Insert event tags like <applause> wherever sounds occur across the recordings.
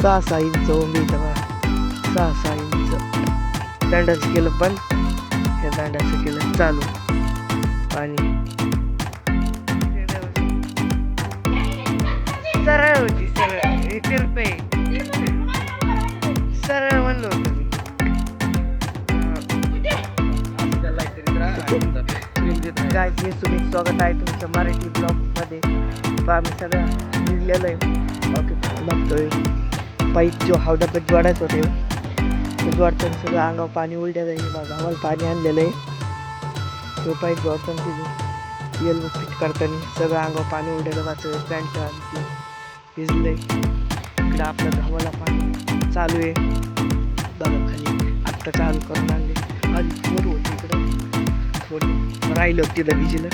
सहा सहा इंच उंबी इथं बघा सहा सहा इंच दांडाचं केलं पण हे दांडाचं केलं चालू. आणि सरळ होती सरळ. हे तिरपे सरळ म्हणलं होतं मी. काय मी सुमित स्वागत आहे तुमचं मराठी ब्लॉगमध्ये आम्ही सगळं लिहिलेलं आहे. ओके बघतोय पाईप जो हावडापत जोडायचं होते ते जोडताना सगळं अंगावर पाणी उलट्या जाईल. बघा आम्हाला पाणी आणलेलं आहे. तो पाईप जोडताना तिथे येल्बो फिट करताना सगळं अंगावर पाणी उलट्याला माझं पॅन्ट आणि भिजलं आहे इकडं आपलं धावाला पाणी चालू आहे. बघा खाली आत्ता चालू करून आणले. आधी थोडं होती इकडं. थोडं राहिलं तिथं भिजलं.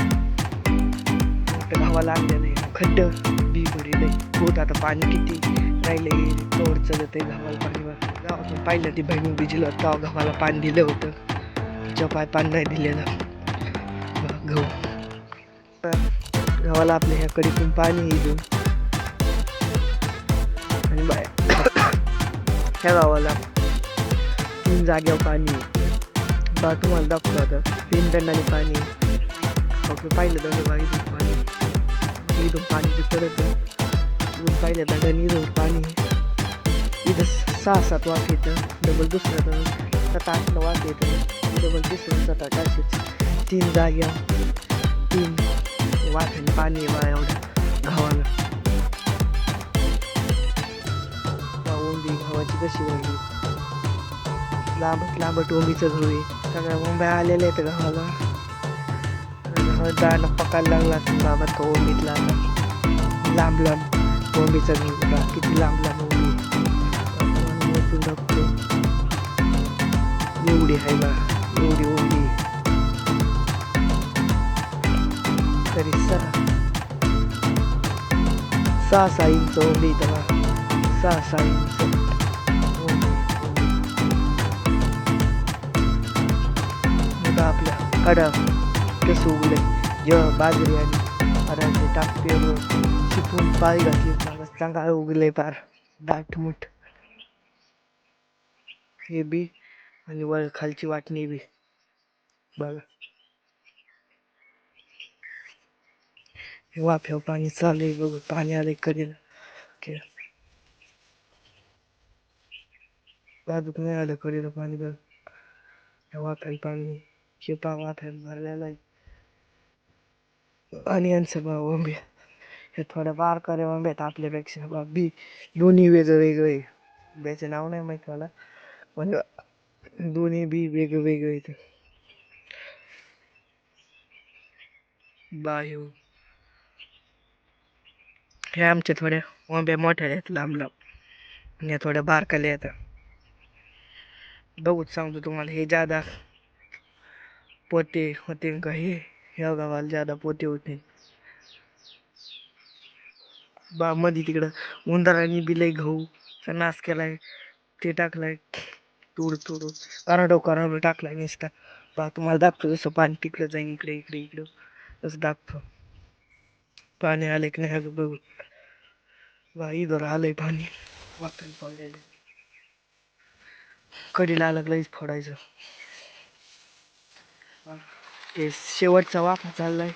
आता धावाला आणलेलं आहे. खड्ड बी भरेलं आहे. होत आता पाणी किती? राहिलंय लई चलत जाते गावाला पाणी गावातून पाहिलं ती बहिणी भिजलं तेव्हा गव्हाला पाणी दिलं होतं. तिच्या पाय पाणी नाही दिलेलं गहू. गावाला आपल्या ह्या कडीतून पाणी येईल. आणि बाय <coughs> ह्या गावाला तीन जाग्यावर पाणी बा तुम्हाला दाखवलं आता. तीन दंडाने पाणी पाहिलं दंड बा इथून पाणी इथून पाणी जे पडत आहे इथून पाहिलं दंडाने पाणी. इथं सहा सात वाट येतं डबल दुसरं तर सात आठ वाट येतं डबल तिसरं सात आठ असेच. तीन जाग्या तीन वाट्याने पाणी आहे बा एवढ्या गावाला ओंबी घावाची कशी वळली लांबट लांबट ओंबीचं घरू आहे. सगळ्या ओंब्या आलेल्या आहेत घावाला. दाणं पकायला लागला बाबा तो ओंबीतला आता. लांब लांब. ओंबीचा गहू बघा किती लांब लांब ओंबी आहे. आपण मोजून एवढी आहे बा एवढी ओंबी तरी सहा सहा सहा इंच ओंबी इथं सहा सहा इंच ओंबी, ओंबी. आपल्या कडा कसं उगले जेव्हा बाजरी आणि अडाचे टाक पेरून घातली बघा चांगला उगले पार. दाटमुट. हे बी आणि वर खालची वाटणी बी. बघा. हे वाफ्यावर पाणी चालू आहे बघू. पाणी आले करेल ओके. बाजूक नाही आलं करेल पाणी बघ. हे वाफ्याला पाणी. हे पा वाफ्यात भरलेलं आहे. आणि यांचं भाऊ बी. हे थोड्या बारकाऱ्या ओंब्या भेट आपल्यापेक्षा बा बी दोन्ही वेगवेगळे वेगळं. नाव नाही माहीत मला. पण दोन्ही बी वेगवेगळे वेगळं बायो. हे आमचे थोडे ओंबे मोठे मोठ्या आहेत लांब लांब. आणि थोडे थोड्या आहेत. बघूच सांगतो तुम्हाला हे जादा पोते होते का हे ह्या गावाला जादा पोते होते. बा मध्ये तिकडं उंदरांनी बिलय गहूचा नाश केलाय ते टाकलाय तोड तोड कराडो कराडो टाकलाय नुसता. बा तुम्हाला दाखतो जसं पाणी तिकडं जाईन इकडे इकडे इकडं तसं दाखतो पाणी आलंय की नाही अगं बघू बा इधर आलंय पाणी. वाटण पडलेलं. कडीला आलं फोडायचं. हे शेवटचा वाफा चाललाय.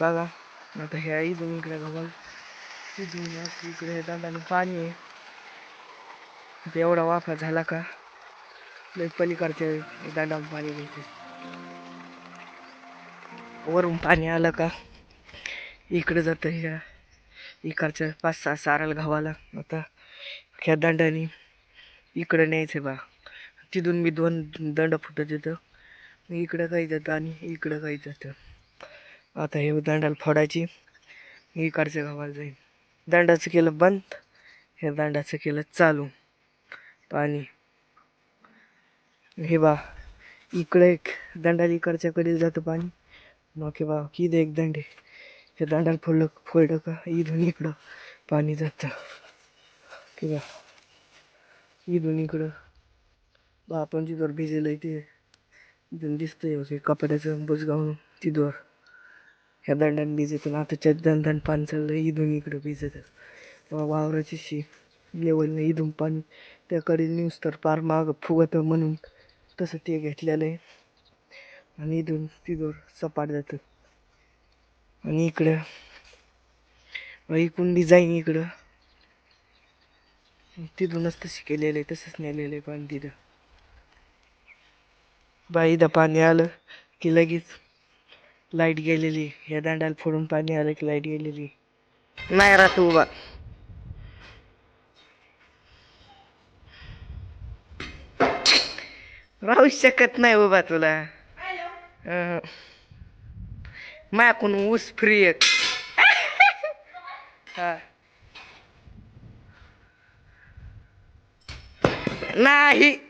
बघा आता ह्या इथून इकडे गव्हा इथून असं इकडे दांडाने पाणी आहे. एवढा वाफा झाला का? लय पलीकडच्या दांडा पाणी घ्यायचे वरून पाणी आलं का? इकडे जातं ह्या इकडच्या पाच सहा साराला गावाला. आता ह्या दांडाने इकडं न्यायचं बा. तिथून मी दोन दंड फुटत तिथं इकडं काही जातं आणि इकडं काही जातं. आता हे दंडाला फोडायची. इकडच्या गावाला जाईल दंडाचं केलं बंद हे दांडाचं केलं चालू. पाणी. हे बा इकडे एक दंडाला इकडच्याकडे जातं पाणी. मग हे बा की एक दंडे. हे दांडाला फोडलं फोडलं का? इथून इकडं पाणी जातं. किंवा इथून इकडं. बा आपण जिथवर भिजेलं आहे ते. इथून दिसतंय कपड्याचं बुजगावून तिथवर ह्या दंडाने भिजत ना दंड दंड पाणी चाललं इथून इकडं भिजत वावराची शी लेवल इथून पाणी त्याकडे न्यूज तर पार माग फुगत म्हणून तसं ते घेतलेलं आहे. आणि इथून तिथून सपाट जातं. आणि इकडं इकडून डिझाईन इकडं. तिथूनच तशी केलेलं आहे तसंच नेलेलं आहे पाणी तिथं. बाई पाणी आलं की लगेच लाइट गेलेली. या दांडाला फोडून पाणी आलं की लाइट गेलेली. नाही राहत उभा. राहू शकत नाही उभा तुला. अं. मायाकून ऊस फ्री एक हा. नाही.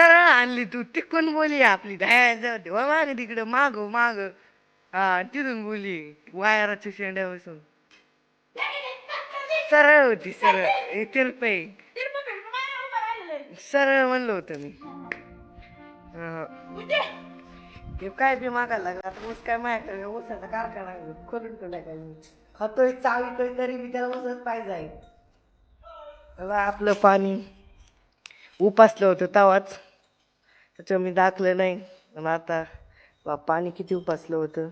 सरळ आणली तू तिकडून बोली आपली. दया जाऊ हो माग तिकडं माग माग. हा तिथून बोली वायराच्या शेंड्या बसून सरळ होती सरळ. हे सरळ म्हणलं होतं मी. काय बी मागायला लागला? आता ऊस काय माझ्याकडे ऊसाचा कारखाना आहे. खोलून ठेवलाय काय मी. खातोय चावितोय तरी मी त्याला ऊसच पाहिजे आपलं पाणी. उपासलं होतं तवाच. त्याच्यावर मी दाखलं नाही. आणि आता बा पाणी किती उपासलं होतं.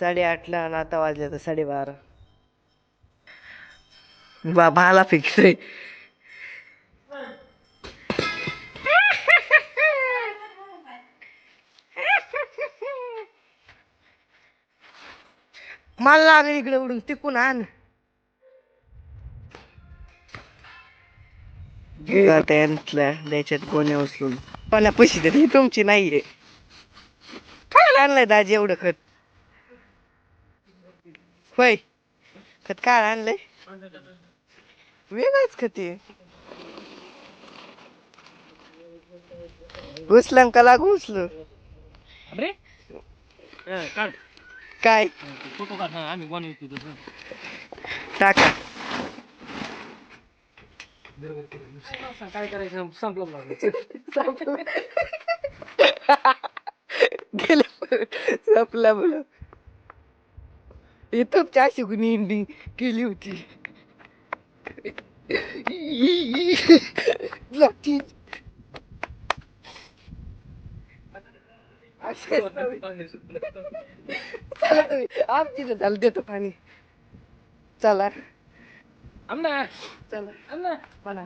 साडेआठला आणि आता वाजले तर साडेबारा. बा भाला आहे. मला लागेल इकडे उडून तिकून आण. आता यांतल्या द्यायच्यात कोण्या उचलून. मला पैसे देत ही तुमची नाहीये. काय आणलंय दाजी एवढं खत? होय. खत काय आणलंय? वेगळंच खत आहे. उचलं का लागू उचलं? काय? फोटो काढ आम्ही टाका. काय करायचं संपलं लागलं गेलं संपला बोल इथं चारशे गुणी इंडी केली होती चला तुम्ही आमची तर झालं देतो पाणी. चला. आमना चला आमना मला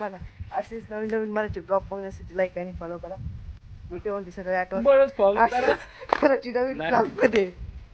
मला असेच नवीन नवीन मराठी ब्लॉग बघण्यासाठी लाईक आणि फॉलो करा भेटू म्हणजे सगळे आठवण बळच फॉलो करायची नवीन. ब्लॉगमध्ये